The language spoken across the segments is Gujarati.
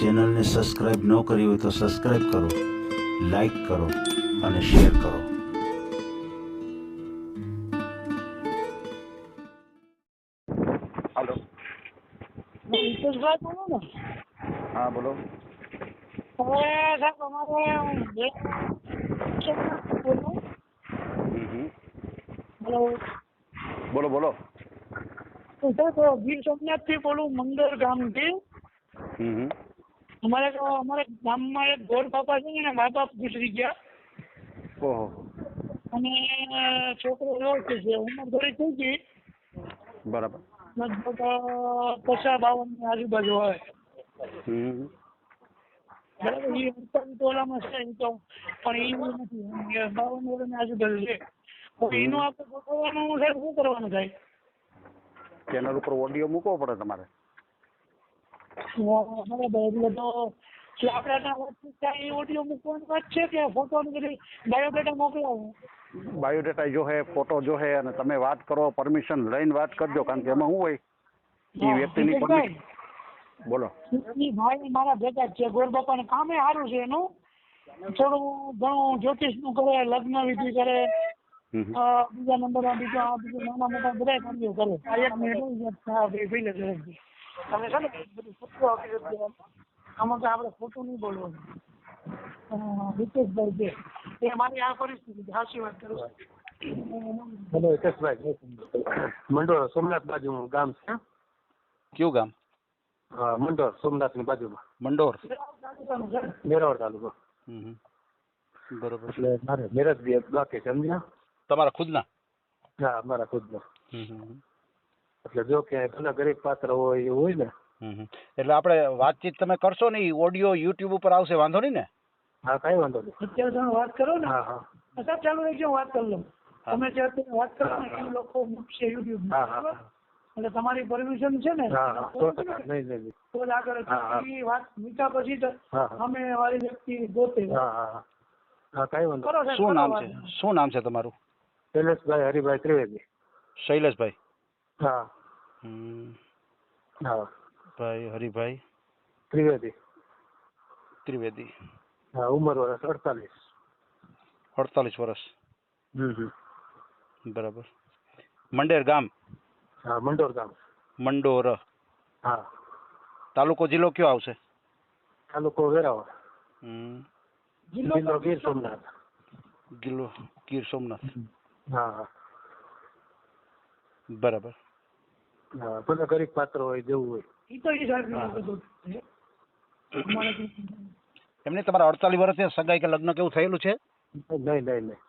ચેનલને સબસ્ક્રાઈબ ન કરી હોય તો સબસ્ક્રાઇબ કરો લાઈક કરો અને શેર કરો. હેલો. હિતેશભાઈ બોલો ને. હા બોલો. હવે સાહેબ અમારે. હેલો બોલો. બોલો. તો સાહેબ ગીર સોમનાથથી બોલું મંદર ગામથી. હમ હમ. અમારે તો અમારે ગામમાં એક ગોર પાપા છે ને મા બાપ ગુજરી ગયા. ઓહો. અને છોકરો એવો છે ઉંમર થોડી થઈ ગઈ બરાબર. લગભગ પચાસ બાવનની આજુબાજુ હોય. બરાબર એ અડતાલીસ ટોલામાં છે એ તો પણ એ નથી. બાવન વર્ષની આજુબાજુ છે. એનું આપણે ગોઠવવાનું શું કરવાનું થાય? ચેનલ ઉપર ઓડિયો મૂકવો પડે તમારે. બરાબર એટલે તો શું આપણે ત્યાં વાતચીત થાય એ ઓડિયો મૂકવાની વાત છે કે ફોટોની બાયોડેટા મોકલાવું. બાયોડેટા જો હે ફોટો જો હે અને તમે વાત કરો પરમિશન લઈને વાત કરજો કારણ કે એમાં શું હોય? એ વ્યક્તિની પરમિશન બોલો. ઈ ભાઈ મારા ભેગા જ છે ગોર બાપાને કામે સારું છે એનું. થોડું ઘણું જ્યોતિષનું કરે લગ્ન વિધિ કરે બીજા નંબર બીજા બીજું નાના મોટા બધા કાર્યો કરે. એક મિનિટ તમે છે ને બધું સત્ય હકીકત. આમાં તો આપણે ખોટું નહીં બોલવાનું હિતેશભાઈ છે. એ મારી આ પરિસ્થિતિ છે. સાચી વાત કરું છું. હેલો હિતેશભાઈ મંડોર સોમનાથ બાજુ ગામ છે. કયું ગામ? હા સોમનાથની બાજુમાં. મંડોર મેરવડ તાલુકો. બરોબર. એટલે મારે મેરેજ બી બાકી સમજ્યા? તમારા ખુદના? હા મારા ખુદનો. એટલે જો કે ભલે ગરીબ પાત્ર હોય એવું હોય ને. એટલે આપણે વાતચીત તમે કરશો ને ઓડિયો યુટ્યુબ ઉપર આવશે વાંધો નહીં ને? હા કઈ વાંધો નહીં. અત્યારે તમે વાત કરો ને હા હા. સાહેબ ચાલુ રહેજો વાત કરી લઉં. તમે જે અત્યારે વાત કરો ને એ લોકો મૂકશે યુટ્યુબ હા હા એટલે તમારી પરમિશન છે ને. તો જ આગળ. એ વાત મૂક્યા પછી અમે વાળી વ્યક્તિ ગોતે. હા હા હા. હા કાંઈ વાંધો શું નામ છે? શું નામ છે તમારું? શૈલેષભાઈ હરિભાઈ ત્રિવેદી. શૈલેષભાઈ. હા. હા. ભાઈ હરિભાઈ? ત્રિવેદી. ત્રિવેદી. હા ઉંમર વર્ષ અડતાલીસ. અડતાલીસ વર્ષ બરાબર. મંડેર ગામ? હા મંડોર ગામ. મંડોર. હા. તાલુકો જિલ્લો કયો આવશે? તાલુકો વેરાવળ. હમ. જિલ્લો ગીર સોમનાથ. જિલ્લો ગીર સોમનાથ. હા. બરાબર. હા ગરીબ પાત્ર હોય જેવું હોય. ઈ તો એમને તમારા અડતાલીસ વર્ષે સગાઈ કે લગ્ન કેવું થયેલું છે? નહીં નહીં નહીં.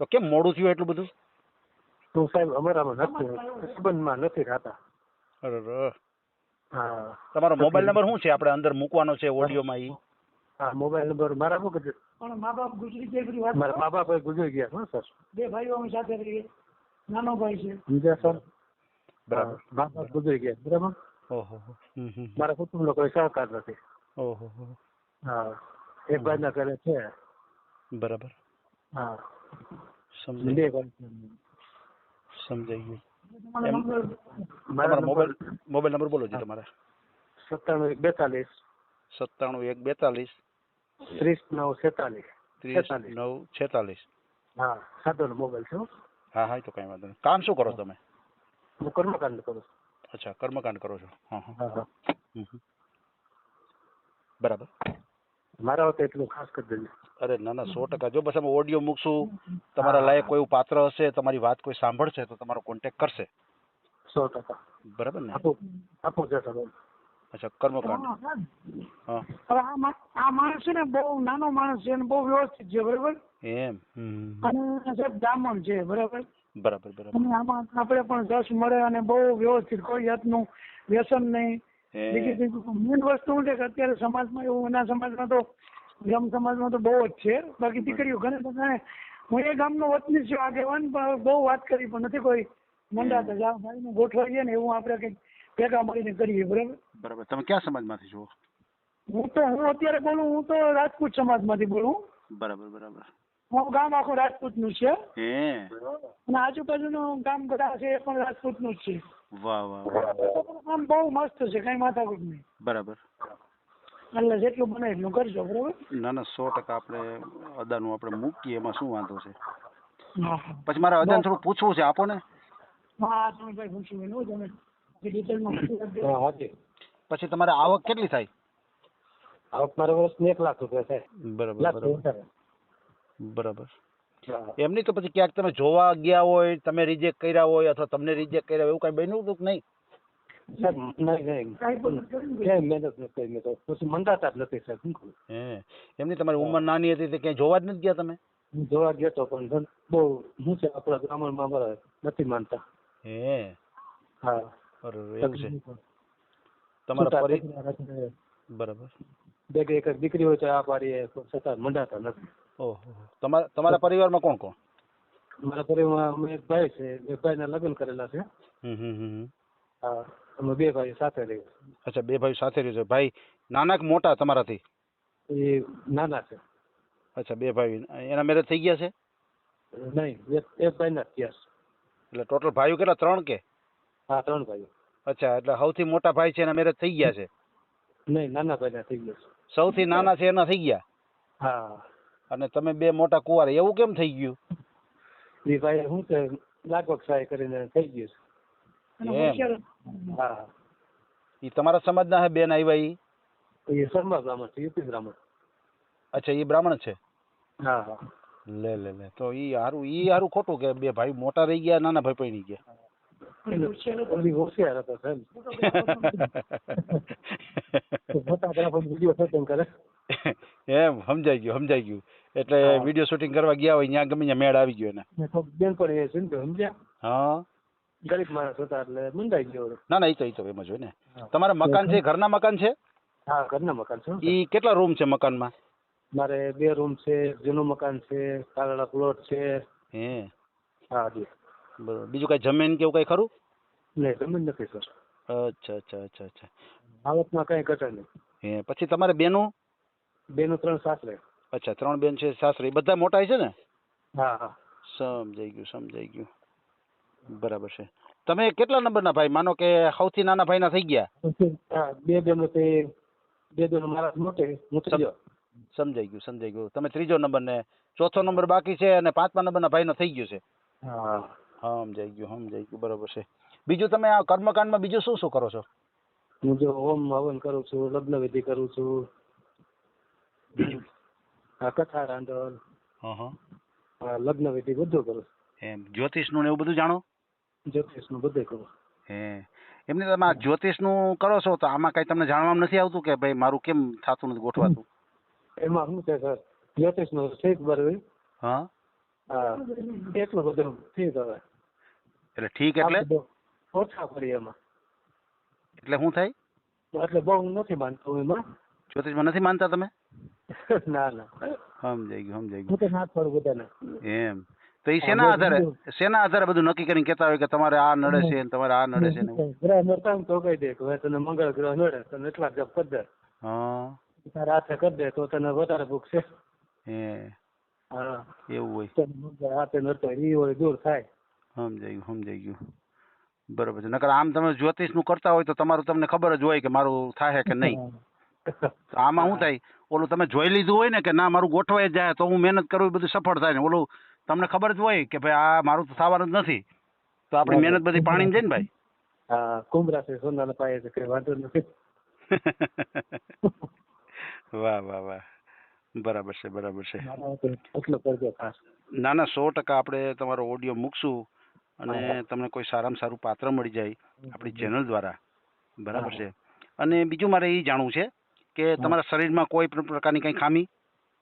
તો કેમ મોડું થયું એટલું બધું? તો સાહેબ અમારામાં નથી સંબંધમાં નથી રહેતા અરે રે. હા. તમારો મોબાઈલ નંબર શું છે? આપણે અંદર મૂકવાનો છે ઓડિયોમાં ઈ. હા મોબાઈલ નંબર મારા શું કીધું પણ મા બાપ ગુજરી ગયા એ બધી વાત મારા મા બાપ ગુજરી ગયા હા સર. બે ભાઈઓ અમે સાથે રહીએ. નાનો ભાઈ છે. સમજ્યા સર? બરાબર. હા, મા બાપ ગુજરી ગયા. બરાબર? ઓહો હો. હમ હમ. મારા કુટુંબ લોકો સહકાર નથી. ઓહો હો. એક ઘરે છે. બરાબર. હા. સમજાઈ ગયું. મારા મોબાઈલ મોબાઈલ નંબર બોલો જી તમારા. સત્તાણું એક બેતાલીસ. સત્તાણું એક બેતાલીસ. ત્રીસ નવ છેતાલીસ. ત્રીસ નવ છેતાલીસ. હા સાદો મોબાઈલ છે હો. હા હા તો કઈ વાંધો નહીં. કામ શું કરો તમે? હું કર્મકાંડ કરું છું. અચ્છા કર્મકાંડ કરો છો. હા હા. હા. બરાબર. મારા વખતે એટલું ખાસ કરી દેજો. અરે ના ના સો ટકા. જો બસ અમે ઓડિયો મૂકશું તમારા લાયક કોઈ પાત્ર હશે તમારી વાત કોઈ સાંભળશે તો તમારો કોન્ટેક્ટ કરશે. સો ટકા. બરાબર ને? આપું આપું છે સર. અચ્છા કર્મકાંડ. હા, હા. હા હવે આ માણસ છે ને બહુ નાનો માણસ છે અને બહુ વ્યવસ્થિત છે બરાબર? એમ. અને સાહેબ બ્રાહ્મણ છે બરાબર? બરાબર બરાબર. અને આમાં આપણે પણ રસ મળે અને બહુ વ્યવસ્થિત કોઈ જાતનું વ્યસન નહીં. બીજી એ મેઇન વસ્તુ શું છે કે અત્યારે સમાજમાં એવું એના સમાજમાં તો ગ્રામ સમાજમાં તો બહુ જ છે. બાકી દીકરીઓ ઘણી બધા હું એ ગામનો વતની જ છું આગેવાન પણ બહુ વાત કરી પણ નથી કોઈ. મંડાતા જાઓ ભાઈને ગોઠવાઈએ ને એવું આપણે કંઈક ભેગા મળીને કરીએ બરાબર? બરાબર. તમે ક્યાં સમાજમાંથી છો? હું તો હું અત્યારે બોલું હું તો રાજપૂત સમાજમાંથી બોલું. બરાબર બરાબર. હું ગામ આખું રાજપૂતનું છે. હે. અને આજુબાજુનું ગામ બધા છે એ પણ રાજપૂતનું જ છે. વાહ વાહ આમ બહુ મસ્ત છે કઈ માથાકૂટ નહીં. બરાબર. એટલે જેટલું બને એટલું કરજો બરોબર? ના ના સો ટકા આપણે અદાનું આપણે મૂકીએ એમાં શું વાંધો છે? પછી મારે અદાન થોડું પૂછવું છે આપો ને. હા તમે ભાઈ પૂછ્યું એનું તમે ડિટેલમાં પૂછી તમારે આવક કેટલી થાય? આવક મારા વર્ષની એક લાખ રૂપિયા થાય. બરાબર બરાબર. એમની એમ નહીં તો પછી ક્યાંક તમે જોવા ગયા હોય તમે રિજેક્ટ કર્યા હોય અથવા તમને રિજેક્ટ કર્યા હોય એવું કઈ બન્યું હતું કે નહીં? સાહેબ નહીં નહીં કાંઈ પણ કર્યું ને? ક્યાંય મહેનત નથી કરી મેં તો પછી મંદાતા જ નથી સાહેબ શું કરું? હે એમ નહીં તમારી ઉંમર નાની હતી તે ક્યાંય જોવા જ નથી ગયા તમે? જોવા ગયો તો પણ ધન- બહુ હું છે આપણા ગ્રામરમાં અમારા નથી માનતા. હે. હા. બરોબર છે. તમારા પરી બરાબર. બે એક દીકરી હોય તો આ પારી છતાં મંડાતા નથી. ઓહો. તમારા તમારા પરિવારમાં કોણ કોણ? મારા પરિવારમાં અમે એક ભાઈ છે બે ભાઈના લગ્ન કરેલા છે. હમ હમ હમ. હા અમે બે ભાઈ સાથે રહીએ અચ્છા બે ભાઈ સાથે રહ્યો છે. ભાઈ નાના કે મોટા તમારાથી? એ નાના છે. અચ્છા બે ભાઈ. એના મેરેજ થઈ ગયા છે? નહીં એક એક ભાઈના થયા છે. એટલે ટોટલ ભાઈઓ કેટલા? ત્રણ કે? હા ત્રણ ભાઈઓ. અચ્છા એટલે સૌથી મોટા ભાઈ છે એના મેરેજ થઈ ગયા છે? નહીં નાના ભાઈના થઈ ગયા છે. સૌથી નાના છે એના થઈ ગયા? હા. અને તમે બે મોટા કુંવાર એવું કેમ થઈ ગયું? એ ભાઈ શું છે લાગવગ સહાય કરીને થઈ ગયું હા. એ તમારા સમાજના હે બેન આવ્યા ઈ? એ શર્મા બ્રાહ્મણ છે યુપી બ્રાહ્મણ. અચ્છા એ બ્રાહ્મણ છે? હા હા. લે લે લે. તો ઈ હારું ઈ હારું ખોટું કે બે ભાઈ મોટા રહી ગયા નાના ભાઈ પૈણી ગયા હોશિયાર હતા સાહેબ. મોટા હતો પણ વીડિયો શૂટિંગ કરે. એમ સમજાઈ ગયું સમજાઈ ગયું. એટલે વીડિયો શૂટિંગ કરવા ગયા હોય ત્યાં ગમે ત્યાં મેળ આવી ગયો એને. બેન પણ એ છે સમજ્યા? હા. ગરીબ માણસ હતા એટલે મંડાઈ ગયો ના ના એ તો એ તો એમ જ હોય ને. તમારા મકાન છે ઘરના મકાન છે? હા ઘરના મકાન છે એ કેટલા રૂમ છે મકાનમાં? મારે બે રૂમ છે જૂનું મકાન છે કાળા પ્લોટ છે. હે. હા જી. બરોબર. બીજું કઈ જમીન કે એવું કઈ ખરું? નહીં જમીન નથી સર. અચ્છા અચ્છા અચ્છા અચ્છા. આવકમાં કઈ ઘટે નહીં. હે પછી તમારે બેનું? બેનું ત્રણ સાસરે. અચ્છા ત્રણ બેન છે સાસરી. બધા મોટા છે ને? હા હા. સમજાઈ ગયું સમજાઈ ગયું. બરાબર છે. તમે કેટલા નંબરના ભાઈ? માનો કે સૌથી નાના ભાઈના થઈ ગયા? બે બેનો તે બે બેનો મારા મોટે હું ત્રીજો. સમજાઈ ગયું સમજાઈ ગયું. તમે ત્રીજો નંબર ને ચોથો નંબર બાકી છે અને પાંચમા નંબરના ભાઈનો થઈ ગયો છે. હા. સમજાઈ ગયું સમજાઈ ગયું બરાબર છે. બીજું તમે આ કર્મકાંડમાં બીજું શું શું કરો છો? હું જો હોમ હવન કરું છું લગ્ન વિધિ કરું છું કથા રાંધણ લગ્ન વિધિ બધું કરું. એમ જ્યોતિષનું ને એવું બધું જાણો? જ્યોતિષનું બધું કરું. હે. એમને તમે જ્યોતિષનું કરો છો તો આમાં કઈ તમને જાણવામાં નથી આવતું કે ભાઈ મારું કેમ થતું નથી ગોઠવાતું? એમાં શું છે સર? જ્યોતિષનું ઠીક બરોબર હા. એટલો બધું ઠીક હવે એટલે ઠીક એટલે? ઓછા કરીએ એમાં. એટલે શું થાય? એટલે બહુ નથી માનતો એમાં. જ્યોતિષમાં નથી માનતા તમે? ના ના. સમજાઈ ગયું સમજાઈ હું તો ના જ બધાને. એમ. તો એ શેના આધારે શેના આધારે બધું નક્કી કરીને કહેતા હોય કે તમારે આ નડે છે ને તમારે આ નડે છે ને ગ્રહ નડતા તો કહી દે કે તને મંગળ ગ્રહ નડે તને એટલા જપ કરી દે. હા. તારે હાથે કરી દે તો તને વધારે ભૂખ છે. હે. હા. એવું હોય. તને મંગળ હાથે નડતો હોય હોય દૂર થાય. સમજાઈ ગયું સમજાઈ ગયું. બરોબર છે. નકર આમ તમે જ્યોતિષનું કરતા હોય તો તમારું તમને ખબર જ હોય કે મારું થાય કે નહીં. આમાં શું થાય? ઓલું તમે જોઈ લીધું હોય ને કે ના મારું ગોઠવાઈ જાય તો હું મહેનત કરું બધું સફળ થાય ને. ઓલું તમને ખબર જ હોય કે ભાઈ આ મારું તો થવાનું જ નથી. તો આપણી મહેનત બધી પાણી જાય ને ભાઈ. હા કુંભ રાશિ સોનાના પાયે છે કઈ વાંધો નથી. વાહ વાહ વાહ. બરાબર છે બરાબર છે. ના ના સો ટકા આપણે તમારો ઓડિયો મૂકશું અને તમને કોઈ સારામાં સારું પાત્ર મળી જાય આપણી ચેનલ દ્વારા. બરાબર છે. અને બીજું મારે એ જાણવું છે કે તમારા શરીરમાં કોઈ પણ પ્રકારની કઈ ખામી?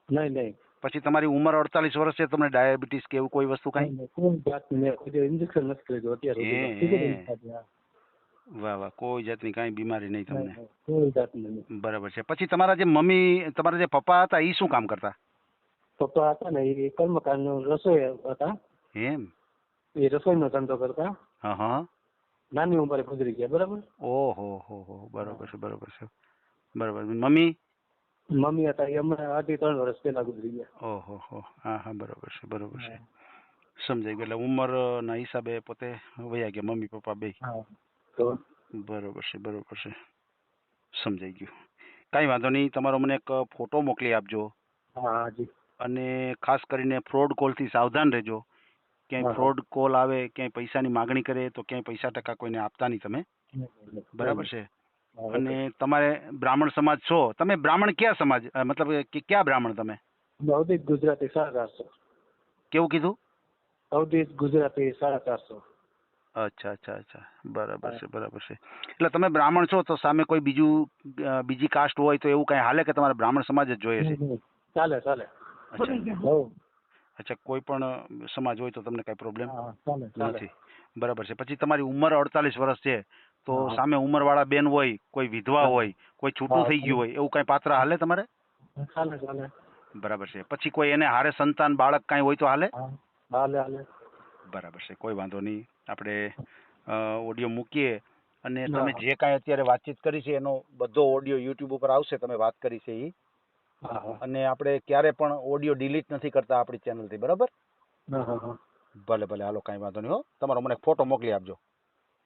નહીં નહીં. પછી તમારી ઉંમર અડતાલીસ વર્ષ છે તમને ડાયાબિટીસ કે એવું કોઈ વસ્તુ કાંઈ? કોઈ જાતનું કોઈ ઇન્જેક્શન નથી અત્યાર. વાહ વાહ કોઈ જાતની કાંઈ બીમારી નહીં નહીં, તમને કોઈ જાતનું બરાબર છે. પછી તમારા જે મમ્મી તમારા જે પપ્પા હતા એ શું કામ કરતા? પપ્પા હતા ને એ કર્મકાંડ રસોઈ હતા. એમ? એ રસોઈનો ધંધો કરતા. હા હા. નાની ઉંમરે ગુજરી ગયા બરાબર? ઓહો હો હો બરાબર છે બરાબર છે. બરાબર. મમ્મી? મમ્મી હતા એ હમણાં અઢી ત્રણ વર્ષ પહેલા ગુજરી ગયા. ઓહો હો. હા હા બરાબર છે બરાબર છે. સમજાઈ ગયું. એટલે ઉંમરના હિસાબે પોતે વયા ગયા મમ્મી પપ્પા બે. બરોબર છે બરોબર છે. સમજાઈ ગયું. કાંઈ વાંધો નહીં તમારો મને એક ફોટો મોકલી આપજો. હા જી. અને ખાસ કરીને ફ્રોડ કોલથી સાવધાન રહેજો. ક્યાંય ફ્રોડ કોલ આવે ક્યાંય પૈસાની માગણી કરે તો ક્યાંય પૈસા ટકા કોઈને આપતા નહીં તમે. બરાબર છે? અને તમારે બ્રાહ્મણ સમાજ છો. તમે બ્રાહ્મણ ક્યાં સમાજ મતલબ કે ક્યાં બ્રાહ્મણ તમે? સૌથી ગુજરાતી સાડા ચારસો. કેવું કીધું? સૌથી ગુજરાતી સાડા ચારસો. અચ્છા અચ્છા અચ્છા. બરાબર છે બરાબર છે. એટલે તમે બ્રાહ્મણ છો તો સામે કોઈ બીજું બીજી કાસ્ટ હોય તો એવું કઈ હાલે કે તમારે બ્રાહ્મણ સમાજ જ જોઈએ છે? ચાલે ચાલે. અચ્છા. કોઈ પણ સમાજ હોય તો તમને કઈ પ્રોબ્લેમ નથી. બરાબર છે. પછી તમારી ઉંમર અડતાલીસ વર્ષ છે. તો સામે ઉંમર વાળા બેન હોય કોઈ વિધવા હોય કોઈ છૂટું. થઈ ગયું હોય એવું કઈ પાત્ર હાલે તમારે? ચાલે ચાલે બરાબર છે. પછી કોઈ એને હારે સંતાન બાળક કાંઈ હોય તો હાલે? હાલે હાલે. બરાબર છે. કોઈ વાંધો નહીં. આપણે ઓડિયો મૂકીએ અને તમે જે કાંઈ અત્યારે વાતચીત કરી છે એનો બધો ઓડિયો યુટ્યુબ ઉપર આવશે તમે વાત કરી છે એ અને આપણે ક્યારે પણ ઓડિયો ડિલીટ નથી કરતા આપણી ચેનલથી બરાબર? ભલે ભલે. હાલો કાંઈ વાંધો નહીં હો. તમારો મને ફોટો મોકલી આપજો.